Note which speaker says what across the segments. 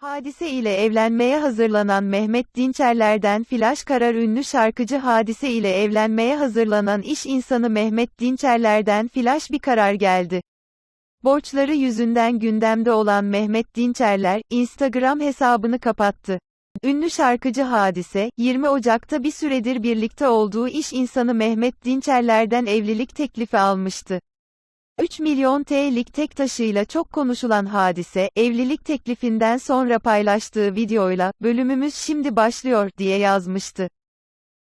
Speaker 1: Hadise ile evlenmeye hazırlanan Mehmet Dinçerler'den flash karar ünlü şarkıcı Hadise ile evlenmeye hazırlanan iş insanı Mehmet Dinçerler'den flash bir karar geldi. Borçları yüzünden gündemde olan Mehmet Dinçerler, Instagram hesabını kapattı. Ünlü şarkıcı Hadise, 20 Ocak'ta bir süredir birlikte olduğu iş insanı Mehmet Dinçerler'den evlilik teklifi almıştı. 3 milyon TL'lik tek taşıyla çok konuşulan hadise, evlilik teklifinden sonra paylaştığı videoyla, bölümümüz şimdi başlıyor, diye yazmıştı.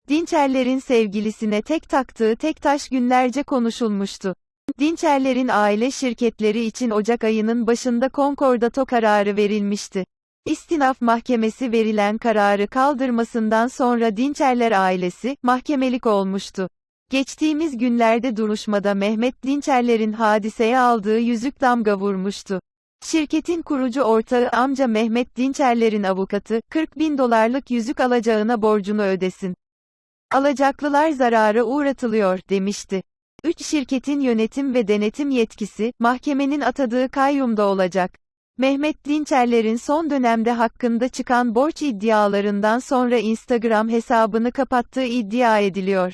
Speaker 1: Dinçerler'in sevgilisine tek taktığı tek taş günlerce konuşulmuştu. Dinçerler'in aile şirketleri için Ocak ayının başında konkordato kararı verilmişti. İstinaf Mahkemesi verilen kararı kaldırmasından sonra Dinçerler ailesi, mahkemelik olmuştu. Geçtiğimiz günlerde duruşmada Mehmet Dinçerler'in hadiseye aldığı yüzük damga vurmuştu. Şirketin kurucu ortağı amca Mehmet Dinçerler'in avukatı, 40 bin dolarlık yüzük alacağına borcunu ödesin. Alacaklılar zarara uğratılıyor, demişti. Üç şirketin yönetim ve denetim yetkisi, mahkemenin atadığı kayyumda olacak. Mehmet Dinçerler'in son dönemde hakkında çıkan borç iddialarından sonra Instagram hesabını kapattığı iddia ediliyor.